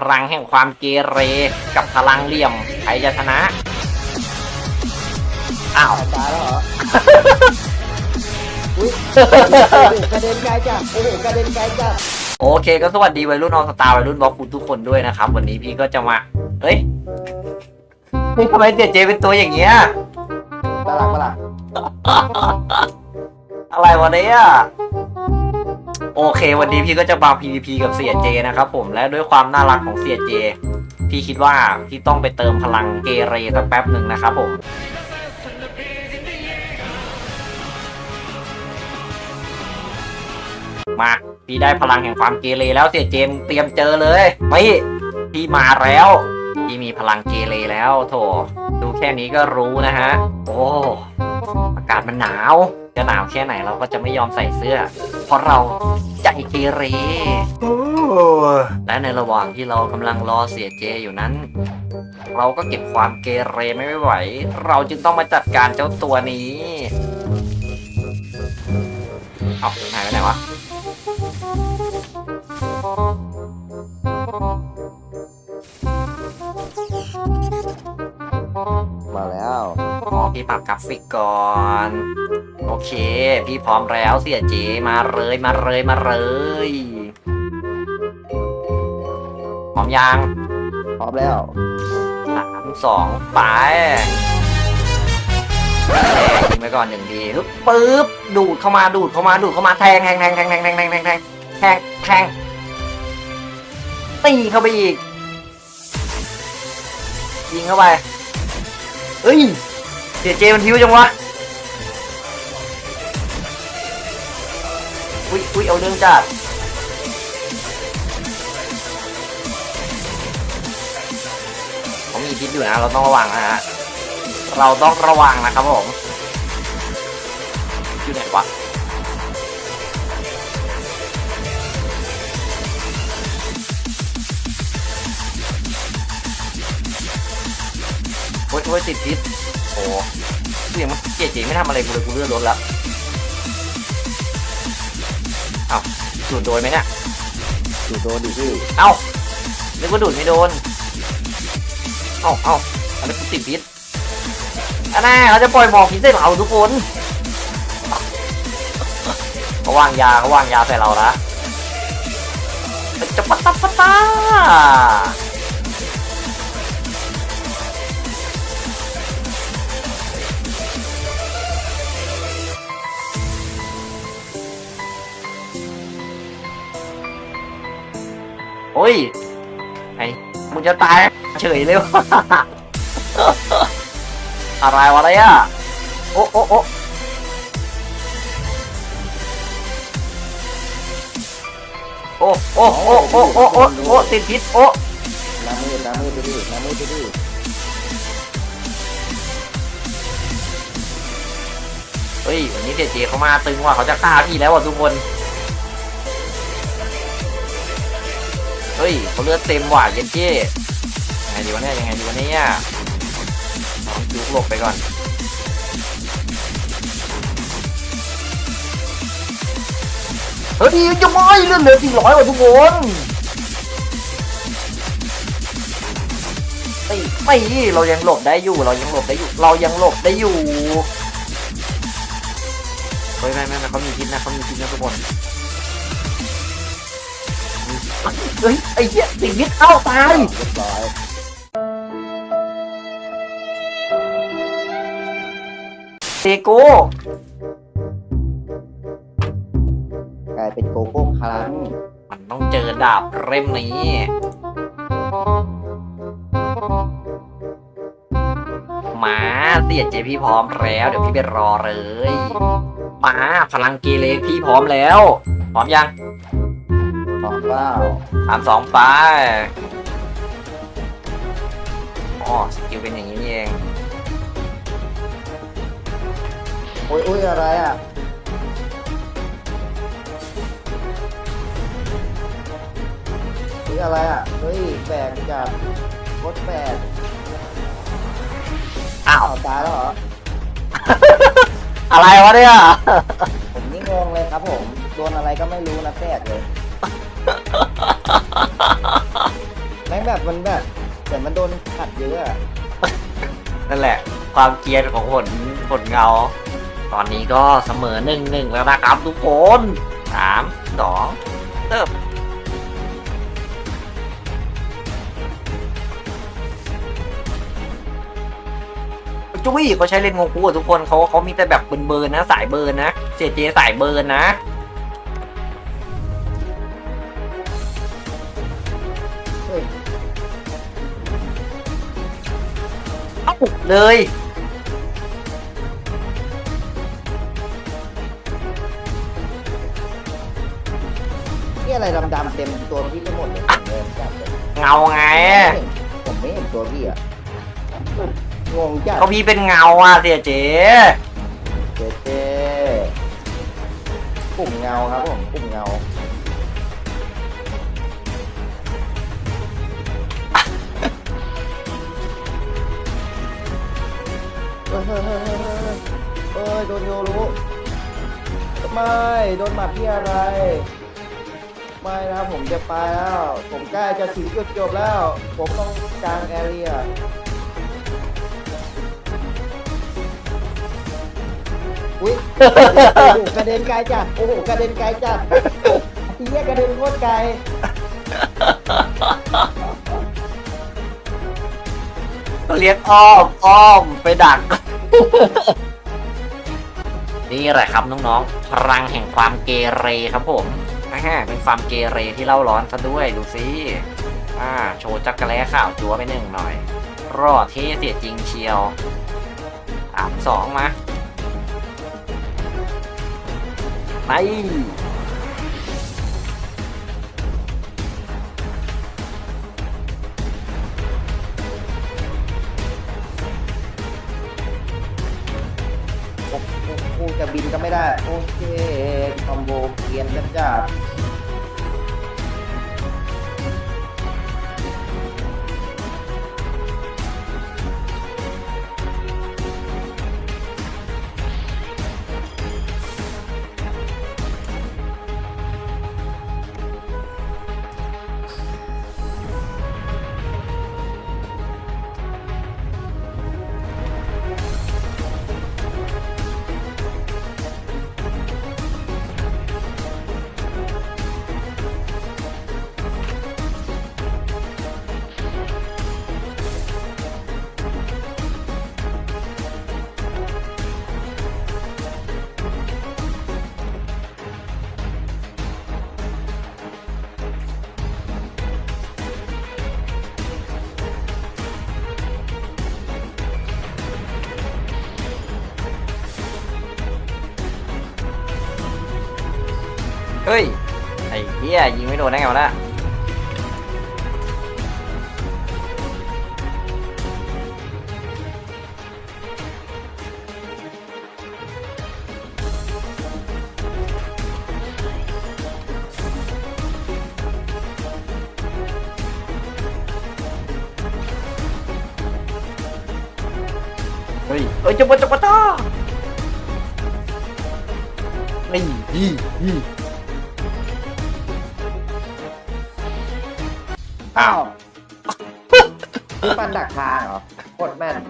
พลังแห่งความเกเรกับพลังเหลี่ยมใครจะชนะ อ้าว ตายแล้วเหรอ อุ้ยกระเด็นไกลจัดโอ้โหกระเด็นไกลจัดโอเคก็สวัสดีวัยรุ่นออสตาวัยรุ่นบล็อกคุณทุกคนด้วยนะครับ วันนี้พี่ก็จะมา เฮ้ยเฮ้ยทำไมเจเจเป็นตัวอย่างเงี้ยน่ารักปะล่ะอะไรวะเนี่ย โอเค วันนี้พี่ก็จะมา PVP กับเสียเจนะครับผมและด้วยความน่ารักของเสียเจ พี่คิดว่าพี่ต้องไปเติมพลังเกเรสักแป๊บหนึ่งนะครับผมมาพี่ได้พลังแห่งความเกเรแล้วเสียเจมเตรียมเจอเลยไม่พี่มาแล้วพี่มีพลังเกเรแล้วโถดูแค่นี้ก็รู้นะฮะ โอ้อากาศมันหนาว จะหนาวแค่ไหนเราก็จะไม่ยอมใส่เสื้อ เพราะเราใจเกเรและในระหว่างที่เรากำลังรอเสียเจอยู่นั้น เราก็เก็บความเกเรไม่ไหว เราจึงต้องมาจัดการเจ้าตัวนี้เอาหายไปไหนวะมาแล้วอ๋อพี่ปรับกราฟิกก่อน โอเค พี่พร้อมแล้วเสียเจมาเลยมาเลยมาเลยพร้อมยังพร้อมแล้วสามสองไปแทงยิงไปก่อนหนึ่งทีปึ๊บปึ๊บดูดเข้ามาดูดเข้ามาดูดเข้ามาแทงแทงแทงแทงแทงแทงแทงแทงแทงแทงแทงตีเข้าไปอีก ยิงเข้าไปเฮ้ยเสียเจมันพิ้วจังวะ เอาเรื่องจัดเขามีพิษอยู่นะ เราต้องระวังนะฮะ เราต้องระวังนะครับผมอยู่ไหนวะโอ๊ยโอ๊ยติดพิษโอ้เสียงมันเจ๊เจ๊ไม่ทำอะไรกูเลยกูเลื่อนรถละ เอ้าดูดโดนไหมเนี่ยอยู่โดนดิพี่เอ้านึกว่าดูดไม่โดน เอ้าเอ้าอันนี้นกูติดพิษอันน่าเขาจะปล่อยหมอกพิษใส่เราทุกคนเขาวางยาเขาวางยาใส่เราละจะปัตตาปัตตา โอ้ย ไอ้มึงจะตายเฉยเลยวะอะไรวะเนี่ยโอ้โอ้โอ้โอ้โอ้โอ้โอ้โอ้โอ้โอ้ติดพิษโอ้น้ำมืดน้ำมืดไปดิน้ำมืดไปดิเฮ้ยวันนี้เจเจเขามาตึงว่ะเขาจะฆ่าพี่แล้วว่ะทุกคน ฮ้ยเขาเลือดเต็มหว่ะเย็นเจ้ยังไงดีวะเนี่ยยังไงดีวะเนี่ยลองจุกหลบไปก่อนเฮ้ยจะไม่เลื่อนเหลือสี่ร้อยว่ะทุกคนไม่ไม่เรายังหลบได้อยู่ เรายังหลบได้อยู่ เรายังหลบได้อยู่เฮ้ยไม่ไม่ไม่เขามีพิษนะเขามีพิษนะทุกคน เฮ้ยไอ้เหี้ยติดพิษเอ้าตายเรียบร้อยเตโก้กลายเป็นโกโก้ครั้งมันต้องเจอดาบเล่มนี้ มาเสียเจพี่พร้อมแล้ว เดี๋ยวพี่ไปรอเลย มาพลังเกเรพี่พร้อมแล้ว พร้อมยัง พร้อมเปล่าสามสองไปอ๋อสกิลเป็นอย่างนี้นี่เองโอ้ยโอ้ยอะไรอะเฮ้ยอะไรอะ เฮ้ยแบกจัดโคตรแบกอ้าวอ้าวตายแล้วเหรอ อะไรวะเนี่ย ผมนี่งงเลยครับผม โดนอะไรก็ไม่รู้นะแตกเลย แม่งแบบมันแบบแต่มันโดนขัดเยอะอะนั่นแหละ ความเกรียนของผลผลเงา ตอนนี้ก็เสมอหนึ่งหนึ่งแล้วนะครับทุกคนสามสองเติบจุ้ยเขาใช้เลนส์งงคูอะทุกคนเขาเขามีแต่แบบเบิร์นๆนะ สายเบิร์นนะเจเจสายเบิร์นนะ เอ้าเลยนี่อะไรดำๆเต็มตัวพี่ไปหมดเลยผมเลยจับเลยเงาไงผมไม่เห็นตัวพี่อะงงจัดก็พี่เป็นเงาอะเสียเจเจ๊เจ๊ปุ่มเงาครับผมปุ่มเงา ฮ้ยเฮ้ยเฮ้ยเฮ้ยเฮ้ยเฮ้ยโดนโยรู้ไม่โดนหมัดที่อะไร ไม่นะครับผมจะไปแล้ว ผมใกล้จะถึงจุดจบแล้ว ผมต้องกลางแอเรียอุ้ยโอ้โหกระเด็นไกลจัดโอ้โหกระเด็นไกลจัดทีเนี้ยกระเด็นโคตรไกลเลี้ยงอ้อมอ้อมไปดัก นี่แหละครับน้องๆ พลังแห่งความเกเรครับผมอ่าเป็นความเกเรที่เล่าร้อนซะด้วยดูสิอ่า โชว์จักรแล้ข่าวจัวไปหนึ่งหน่อย รอดเท่เสียจริงเชียวสามสองมาไป เฮ้ย ไอ้เหี้ยยิงไม่โดนได้ไงวะน่ะเฮ้ยเอ้ยจบปะจบปะจ้านี่นี่นี่ อ้าวนี่ปันดักทางเหรอกดแม่น